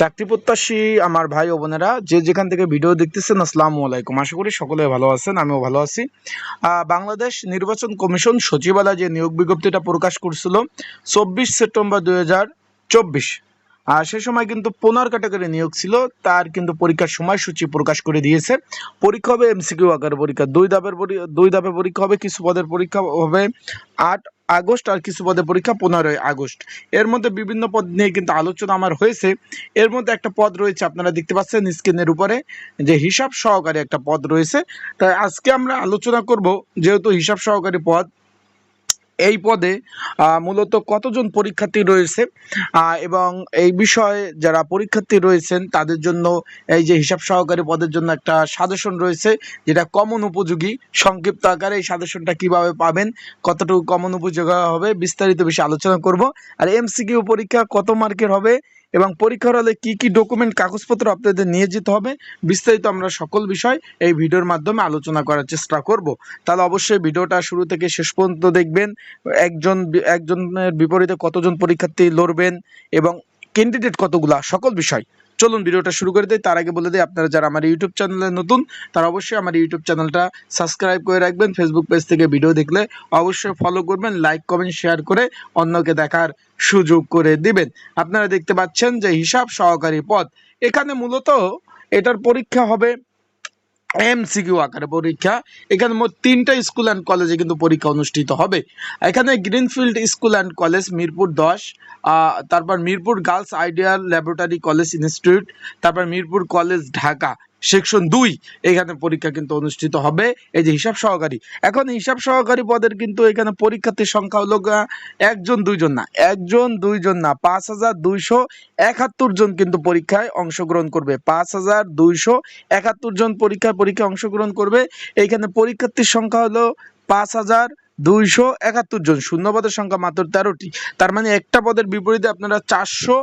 চাকরি প্রত্যাশী আমার ভাই ও বোনেরা, যে যেখান থেকে ভিডিও দেখতেছেন, আসসালামু আলাইকুম। আশা করি সকলে ভালো আছেন, আমিও ভালো আছি। বাংলাদেশ নির্বাচন কমিশন সচিবালয় যে নিয়োগ বিজ্ঞপ্তিটা প্রকাশ করছিল, চব্বিশ সেপ্টেম্বর দুই চব্বিশ। আর সে সময় কিন্তু পনেরো ক্যাটাগরি নিয়োগ ছিল, তার কিন্তু পরীক্ষার সময়সূচি প্রকাশ করে দিয়েছে। পরীক্ষা হবে এমসিকিউ আকারে পরীক্ষা। দুই ধাপের পরি- দুই ধাপে পরীক্ষা হবে, কিছু পদের পরীক্ষা হবে আট আগস্ট আর কিছু পদের পরীক্ষা পনেরোই আগস্ট। এর মধ্যে বিভিন্ন পদ নিয়ে কিন্তু আলোচনা আমার হয়েছে। এর মধ্যে একটা পদ রয়েছে, আপনারা দেখতে পাচ্ছেন স্ক্রিনের উপরে যে হিসাব সহকারী একটা পদ রয়েছে। তাই আজকে আমরা আলোচনা করব, যেহেতু হিসাব সহকারী পদ এই পদে মূলত কতজন পরীক্ষার্থী রয়েছে এবং এই বিষয়ে যারা পরীক্ষার্থী রয়েছেন, তাদের জন্য এই যে হিসাব সহকারী পদের জন্য একটা সাজেশন রয়েছে, যেটা কমন উপযোগী, সংক্ষিপ্ত আকারে এই সাজেশনটা কীভাবে পাবেন, কতটুকু কমন উপযোগী হবে, বিস্তারিত বিষয়ে আলোচনা করব। আর এমসিকিউ পরীক্ষা কত মার্কের হবে এবং পরীক্ষার হলে কী কী ডকুমেন্ট কাগজপত্র আপনাদের নিয়ে যেতে হবে, বিস্তারিত আমরা সকল বিষয় এই ভিডিওর মাধ্যমে আলোচনা করার চেষ্টা করব। তাহলে অবশ্যই ভিডিওটা শুরু থেকে শেষ পর্যন্ত দেখবেন, একজন একজনের বিপরীতে কতজন পরীক্ষার্থী লড়বেন এবং ক্যান্ডিডেট কতগুলা, সকল বিষয় চলুন ভিডিওটা শুরু করে দেয় তার আগে বলে দিই, আপনারা যারা আমার ইউটিউব চ্যানেলে নতুন, তারা অবশ্যই আমার ইউটিউব চ্যানেলটা সাবস্ক্রাইব করে রাখবেন। ফেসবুক পেজ থেকে ভিডিও দেখলে অবশ্যই ফলো করবেন লাইক কমেন্ট শেয়ার করে অন্যকে দেখার সুযোগ করে দিবেন। আপনারা দেখতে পাচ্ছেন যে হিসাব সহকারী পদ। এখানে মূলত এটার পরীক্ষা হবে এমসিকিউ আকারে পরীক্ষা। এখানে মোট তিনটা স্কুল অ্যান্ড কলেজে কিন্তু পরীক্ষা অনুষ্ঠিত হবে। এখানে Greenfield school and college Mirpur দশ তারপর Mirpur girls ideal laboratory college institute তারপর মিরপুর কলেজ ঢাকা সেকশন দুই, এখানে পরীক্ষা কিন্তু অনুষ্ঠিত হবে। এই যে হিসাব সহকারী। এখন হিসাব সহকারী পদের কিন্তু এখানে পরীক্ষার্থীর সংখ্যা হলো একজন, দুইজন না, একজন, দুইজন না, পাঁচ হাজার দুইশো একাত্তর জন কিন্তু পরীক্ষায় অংশগ্রহণ করবে। পাঁচ হাজার দুইশো একাত্তর জন পরীক্ষায় পরীক্ষায় অংশগ্রহণ করবে। এইখানে পরীক্ষার্থীর সংখ্যা হলো পাঁচ হাজার দুইশো একাত্তর জন। শূন্য পদের সংখ্যা মাত্র তেরোটি। তার মানে একটা পদের বিপরীতে আপনারা চারশো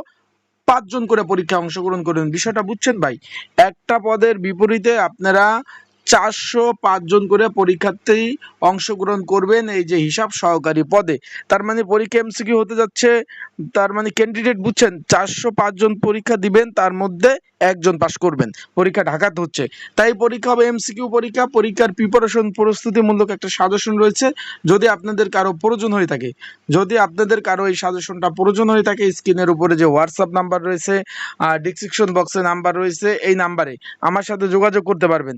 পাঁচজন করে পরীক্ষায় অংশগ্রহণ করবেন। বিষয়টা বুঝছেন ভাই? একটা পদের বিপরীতে আপনারা চারশো পাঁচজন করে পরীক্ষার্থী অংশগ্রহণ করবেন এই যে হিসাব সহকারী পদে। তার মানে পরীক্ষা এমসিকিউ হতে যাচ্ছে, তার মানে ক্যান্ডিডেট বুঝছেন, চারশো পাঁচজন পরীক্ষা দিবেন, তার মধ্যে একজন পাশ করবেন। পরীক্ষা ঢাকাতে হচ্ছে। তাই পরীক্ষা হবে এমসিকিউ পরীক্ষা, পরীক্ষার প্রিপারেশন প্রস্তুতিমূলক একটা সাজেশন রয়েছে। যদি আপনাদের কারও প্রয়োজন হয়ে থাকে, যদি আপনাদের কারও এই সাজেশনটা প্রয়োজন হয়ে থাকে, স্ক্রিনের উপরে যে হোয়াটসঅ্যাপ নাম্বার রয়েছে ডিসক্রিপশন বক্সে নাম্বার রয়েছে, এই নাম্বারে আমার সাথে যোগাযোগ করতে পারবেন।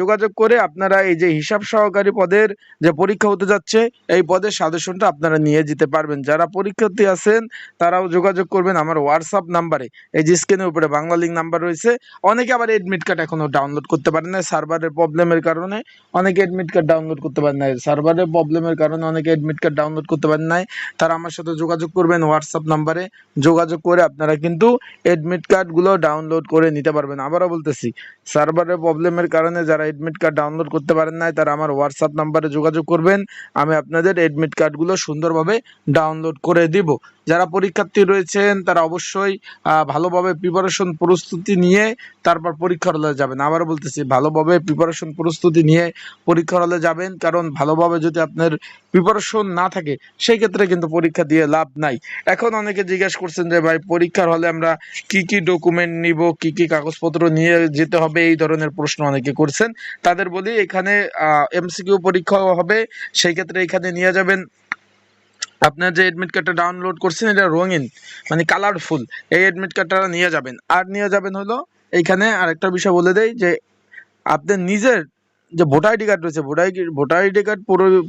যোগাযোগ করে আপনারা এই যে হিসাব সহকারী পদের যে পরীক্ষা হতে যাচ্ছে, এই পদের সাজেশনটা আপনারা নিয়ে যেতে পারবেন। যারা পরীক্ষার্থী আছেন, তারাও যোগাযোগ করবেন আমার হোয়াটসঅ্যাপ নাম্বারে এই যে স্ক্রিনের উপরে বাংলা লিঙ্ক নাম্বার রয়েছে। অনেকে আবার এডমিট কার্ড এখনও ডাউনলোড করতে পারেন না সার্ভারের প্রবলেমের কারণে অনেকে এডমিট কার্ড ডাউনলোড করতে পারেন না। সার্ভারের প্রবলেমের কারণে অনেকে এডমিট কার্ড ডাউনলোড করতে পারেন নাই। তারা আমার সাথে যোগাযোগ করবেন হোয়াটসঅ্যাপ নাম্বারে যোগাযোগ করে আপনারা কিন্তু এডমিট কার্ডগুলো ডাউনলোড করে নিতে পারবেন। আবারও বলতেছি সার্ভারের প্রবলেমের কারণে যারা এডমিট কার্ড ডাউনলোড করতে পারেন নাই, তারা আমার হোয়াটসঅ্যাপ নাম্বারে যোগাযোগ করবেন। আমি আপনাদের এডমিট কার্ডগুলো সুন্দরভাবে ডাউনলোড করে দিব। যারা পরীক্ষার্থী রয়েছেন, তারা অবশ্যই ভালোভাবে প্রিপারেশন প্রস্তুতি নিয়ে তারপর পরীক্ষার হলে যাবেন। আবারও বলতেছি, ভালোভাবে প্রিপারেশন প্রস্তুতি নিয়ে পরীক্ষার হলে যাবেন, কারণ ভালোভাবে যদি আপনার প্রিপারেশন না থাকে, সেই ক্ষেত্রে কিন্তু পরীক্ষা দিয়ে লাভ নাই। এখন অনেকে জিজ্ঞাসা করছেন যে, ভাই, পরীক্ষার হলে আমরা কি কি ডকুমেন্ট নিব, কি কি কাগজপত্র নিয়ে যেতে হবে? এই ধরনের প্রশ্ন অনেকে করছেন। তাদের বলি, এখানে এমসিকিউ পরীক্ষাও হবে, সেই ক্ষেত্রে এখানে নিয়ে যাবেন। আপনার যে এডমিট কার্ডটা ডাউনলোড করছেন, এটা রঙিন মানে কালারফুল এই এডমিট কার্ডটা নিয়ে যাবেন। আর নিয়ে যাবেন হলো, এইখানে আরেকটা বিষয় বলে দেই যে আপনার নিজের যে ভোটার আইডি কার্ড রয়েছে ভোটার ভোটার আইডি কার্ড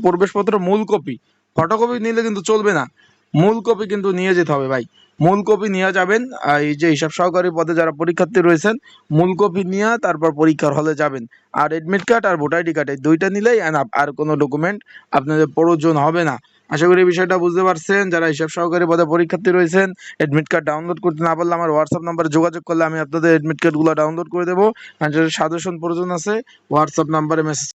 প্রবেশপত্র মূল কপি ফটোকপি নিলে কিন্তু চলবে না। মূল কপি কিন্তু নিয়ে যেতে হবে ভাই। মূল কপি নিয়ে যাবেন এই যে হিসাব সহকারী পদে যারা পরীক্ষার্থী রয়েছেন মূল কপি নিয়ে তারপর পরীক্ষার হলে যাবেন। আর এডমিট কার্ড আর ভোটার আইডি কার্ড এই দুইটা নিলেই enough, আর কোনো ডকুমেন্ট আপনাদের প্রয়োজন হবে না। আশা করি বিষয়টা বুঝতে পারছেন। যারা হিসাব সহকারী পদে পরীক্ষার্থী রয়েছেন অ্যাডমিট কার্ড ডাউনলোড করতে না পারলে আমার হোয়াটসঅ্যাপ নাম্বারে যোগাযোগ করলে আমি আপনাদের অ্যাডমিট কার্ডগুলো ডাউনলোড করে দেবো। আর সাজেশন প্রয়োজন আছে হোয়াটসঅ্যাপ নাম্বারে মেসেজ